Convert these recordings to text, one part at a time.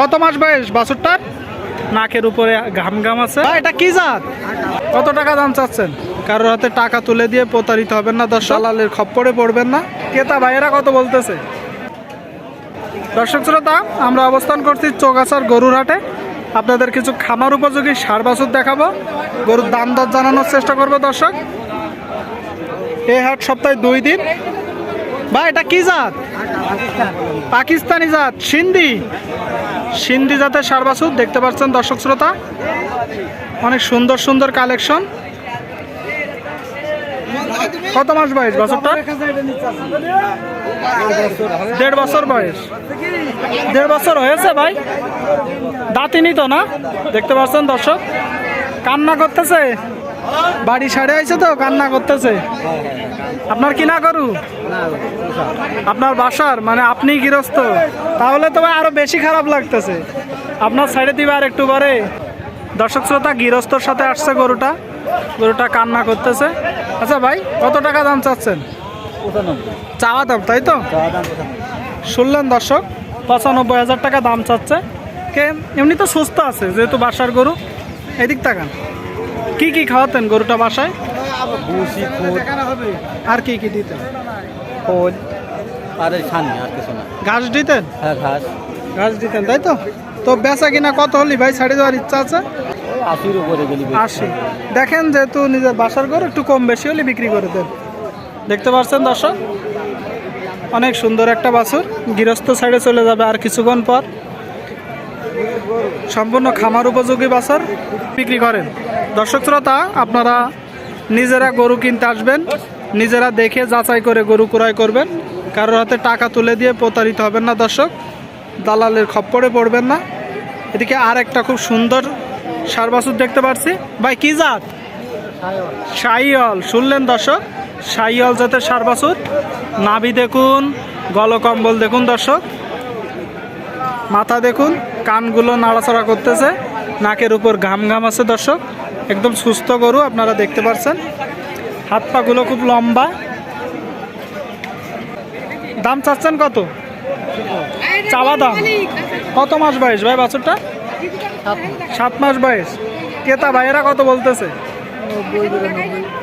কত মাস বয়স বাছুরটার? নাকের উপরে ঘাম ঘাম আছে। এটা কি জাত? কত টাকা দাম চাচ্ছেন? কারোর হাতে টাকা তুলে দিয়ে প্রতারিত হবেন না দশ দালালের খপ্পরে পড়বেন না। ক্রেতা ভাইয়েরা কত বলতেছে? দর্শক শ্রোতা আমরা অবস্থান করছি চৌগাছার গরুর হাটে। আপনাদের কিছু খামার উপযোগী সার বাছুর দেখাবো। গরুর দাম দর জানানোর চেষ্টা করব দর্শক। এই হাট সপ্তাহে দুই দিন। ভাই এটা কি জাত? পাকিস্তানি জাত, সিন্ধি। সিন্ধি জাতের সার বাছুর, দেখতে পাচ্ছেন দর্শক শ্রোতা? অনেক সুন্দর সুন্দর কালেকশন। কত মাস বয়স বছরটা দেড় বছর বয়স। দেড় বছর হয়েছে ভাই। দাঁতিনি তো না, দেখতে পাচ্ছেন দর্শক। কান্না করতেছে? বাড়ি সাড়ে আইছে তো, কান্না করতেছে। আপনার কি না করু আপনার বাসার মানে আপনি গৃহস্থ। তাহলে তো আরও বেশি খারাপ লাগতেছে। আপনার সাইডে দিবে আর একটু পরে। দর্শক শ্রোতা, গৃহস্থর সাথে আসছে গরুটা। গরুটা কান্না করতেছে। আচ্ছা ভাই, কত টাকা দাম চাচ্ছেন? চাওয়া দাম, তাই তো? শুনলেন দর্শক, পঁচানব্বই হাজার টাকা দাম চাচ্ছে। কে? এমনি তো সুস্থ আছে, যেহেতু বাসার গরু। এদিক তাকান। কি কি খাওয়াতেন গরুটা বাসায়? আর কি কি দিতেন? খোল। আর এই ছানি আর কিছু না। ঘাস দিতেন? হ্যাঁ ঘাস। ঘাস দিতেন তাই তো? তো বেচা কিনা কত হলি ভাই? ছাড়ে দেওয়ার ইচ্ছা আছে? আশির উপরে গেলি আশি। দেখেন যেহেতু নিজের বাসার গরু একটু কম বেশি হলে বিক্রি করে দেন। দেখতে পাচ্ছেন দর্শক? অনেক সুন্দর একটা বাছুর। গৃহস্থ সাইডে চলে যাবে আর কিছুক্ষণ পর। সম্পূর্ণ খামার উপযোগী বাছর বিক্রি করেন। দর্শক শ্রোতা, আপনারা নিজেরা গরু কিনতে আসবেন, নিজেরা দেখে যাচাই করে গরু ক্রয় করবেন। কারোর হাতে টাকা তুলে দিয়ে প্রতারিত হবেন না দর্শক, দালালের খপ্পরে পড়বেন না। এদিকে আর একটা খুব সুন্দর সার বাছুর দেখতে পাচ্ছি। ভাই, কি জাত? সাইয়ল শুনলেন দর্শক সাইয়ল জাতের সার বাছুর। নাভি দেখুন, গলকম্বল দেখুন দর্শক। মাথা দেখুন, কানগুলো নাড়াচাড়া করতেছে, নাকের উপর ঘাম ঘাম আছে দর্শক, একদম সুস্থ গরু আপনারা দেখতে পাচ্ছেন। হাত পাগুলো খুব লম্বা। দাম চাচ্ছেন কত? চাওয়া দাম? কত মাস বয়স ভাই বাছুরটা? সাত মাস বয়স। ক্রেতা ভাইয়েরা কত বলতেছে?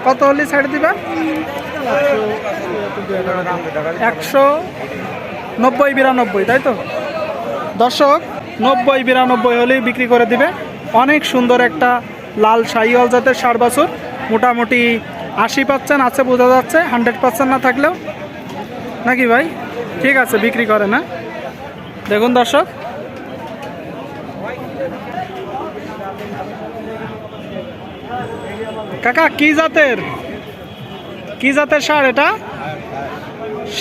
কত হলে ছাড়ে দিবা? একশো নব্বই, বিরানব্বই, তাই তো? দর্শক, নব্বই, বিরানব্বই হলেই বিক্রি করে দিবে। অনেক সুন্দর একটা লাল শাহিওয়াল জাতের সার বাছুর। মোটামুটি আশি পার্সেন্ট আছে বোঝা যাচ্ছে, হান্ড্রেড পার্সেন্ট না থাকলেও। নাকি ভাই? ঠিক আছে, বিক্রি করে না দেখুন দর্শক। কাকা, কি জাতের? কি জাতের সার এটা?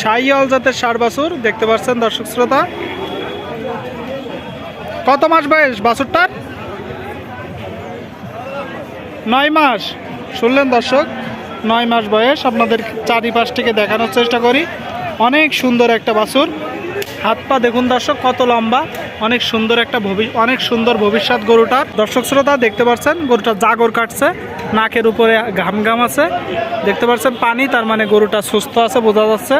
সাইয়াল জাতের সার বাছুর, দেখতে পাচ্ছেন দর্শক শ্রোতা। কত মাস বয়স বাছুরটার? নয় মাস। শুনলেন দর্শক, নয় মাস বয়স। আপনাদের চারিপাশ থেকে দেখানোর চেষ্টা করি। অনেক সুন্দর একটা বাছুর। হাত পা দেখুন দর্শক, কত লম্বা। অনেক সুন্দর একটা অনেক সুন্দর ভবিষ্যৎ গরুটার। দর্শক শ্রোতা, দেখতে পাচ্ছেন, গরুটা জাগর কাটছে। নাকের উপরে ঘাম ঘাম আছে। দেখতে পাচ্ছেন, পানি, তার মানে গরুটা সুস্থ আছে, বোঝা যাচ্ছে।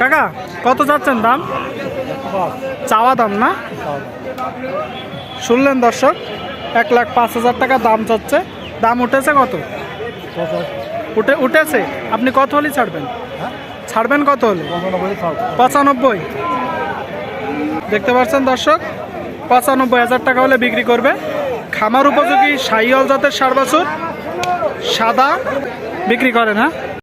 কাকা, কত যাচ্ছেন দাম? চাওয়া দাম না? শুনলেন দর্শক, এক লাখ পাঁচ হাজার টাকা দাম চাচ্ছে। দাম উঠেছে কত? উঠে, উঠেছে। আপনি কত হলে ছাড়বেন? ছাড়বেন কত হলে? পঁচানব্বই। দেখতে পাচ্ছেন দর্শক, পঁচানব্বই হাজার টাকা হলে বিক্রি করবে। খামার উপযোগী সাইয়াল জাতের সার সাদা বিক্রি করেন হ্যাঁ?